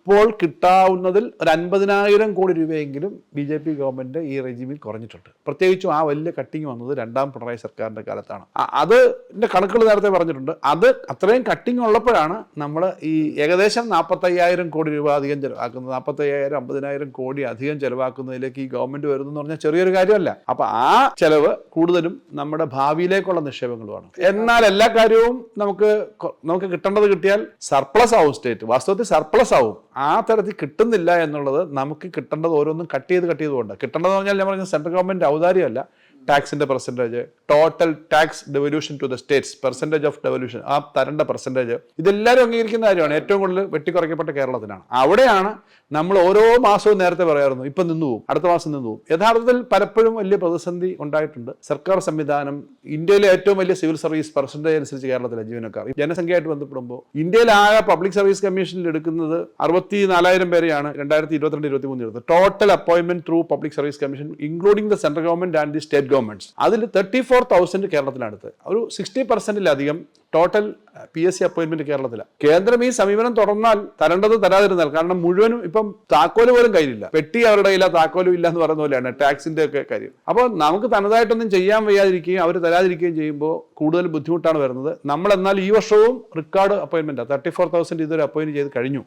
ഇപ്പോൾ കിട്ടാവുന്നതിൽ ഒരു അൻപതിനായിരം കോടി രൂപയെങ്കിലും ബി ജെ പി ഗവൺമെന്റ് ഈ റെജിമിൽ കുറഞ്ഞിട്ടുണ്ട്. പ്രത്യേകിച്ചും ആ വലിയ കട്ടിങ് വന്നത് രണ്ടാം പിണറായി സർക്കാരിന്റെ കാലത്താണ്. അത് കണക്കുകൾ നേരത്തെ പറഞ്ഞിട്ടുണ്ട്. അത് അത്രയും കട്ടിങ് ഉള്ളപ്പോഴാണ് നമ്മൾ ഈ ഏകദേശം നാൽപ്പത്തയ്യായിരം കോടി രൂപ അധികം ചെലവാക്കുന്നത് നാൽപ്പത്തയ്യായിരം അമ്പതിനായിരം കോടി അധികം ചെലവാക്കുന്നതിലേക്ക് ഈ ഗവൺമെന്റ് വരുന്നു എന്ന് പറഞ്ഞാൽ ചെറിയൊരു കാര്യമല്ല. അപ്പോൾ ആ ചെലവ് കൂടുതലും നമ്മുടെ ഭാവിയിലേക്കുള്ള നിക്ഷേപങ്ങളുമാണ്. എന്നാൽ എല്ലാ കാര്യവും നമുക്ക് നമുക്ക് കിട്ടേണ്ടത് കിട്ടിയാൽ സർപ്ലസ് ആവും സ്റ്റേറ്റ് വാസ്തവത്തിൽ സർപ്ലസ് ആവും. ആ തരത്തിൽ കിട്ടുന്നില്ല എന്നുള്ളത് നമുക്ക് കിട്ടേണ്ടത് ഓരോന്നും കട്ട് ചെയ്ത് കട്ട് ചെയ്തുകൊണ്ട്. കിട്ടേണ്ടതെന്ന് പറഞ്ഞാൽ ഞാൻ പറഞ്ഞ സെൻട്രൽ ഗവൺമെന്റ് ഔദാര്യമല്ല. ടാക്സിന്റെ percentage total tax devolution to the states percentage of devolution ആ തരേണ്ട പെർസെന്റേജ് ഇതെല്ലാവരും അംഗീകരിക്കുന്ന കാര്യമാണ്. ഏറ്റവും കൂടുതൽ വെട്ടിക്കുറയ്ക്കപ്പെട്ട കേരളത്തിനാണ് അവിടെയാണ് നമ്മൾ ഓരോ മാസവും നേരത്തെ പറയാറുന്നു ഇപ്പം നിന്നു പോകും അടുത്ത മാസം നിന്നു പോകും യഥാർത്ഥത്തിൽ പലപ്പോഴും വലിയ പ്രതിസന്ധി ഉണ്ടായിട്ടുണ്ട്. സർക്കാർ സംവിധാനം ഇന്ത്യയിലെ ഏറ്റവും വലിയ സിവിൽ സർവീസ് പെർസെന്റേജ് അനുസരിച്ച് കേരളത്തിലെ ജീവനക്കാർ. ജനസംഖ്യയായിട്ട് ബന്ധപ്പെടുമ്പോൾ ഇന്ത്യയിൽ ആകെ പബ്ലിക് സർവീസ് കമ്മീഷനിൽ എടുക്കുന്നത് അറുപത്തി നാലായിരം പേരെയാണ് രണ്ടായിരത്തി ഇരുപത്തിരണ്ട് ഇരുപത്തി മൂന്ന് total appointment through public service commission including the central government and the state governments അതിൽ തേർട്ടി ഫോർ തൗസൻഡ് കേരളത്തിലടുത്ത് ഒരു sixty പെർസെന്റിലധികം total P S C appointment കേരളത്തിലാണ് കേന്ദ്രം ഈ സമീപനം തുടർന്നാൽ തരേണ്ടത് തരാതിരുന്നാൽ കാരണം മുഴുവനും ഇപ്പം താക്കോൽ പോലും കയ്യിലില്ല. പെട്ടി അവരുടെ കയ്യിലാ താക്കോലും ഇല്ല എന്ന് പറയുന്ന പോലെയാണ് ടാക്സിന്റെ ഒക്കെ കാര്യം. അപ്പോൾ നമുക്ക് തനതായിട്ടൊന്നും ചെയ്യാൻ വയ്യാതിരിക്കുകയും അവർ തരാതിരിക്കുകയും ചെയ്യുമ്പോൾ കൂടുതൽ ബുദ്ധിമുട്ടാണ് വരുന്നത്. നമ്മൾ എന്നാൽ ഈ വർഷവും record appointment thirty four thousand ഇതുവരെ അപ്പോയിന്റ് ചെയ്ത് കഴിഞ്ഞു.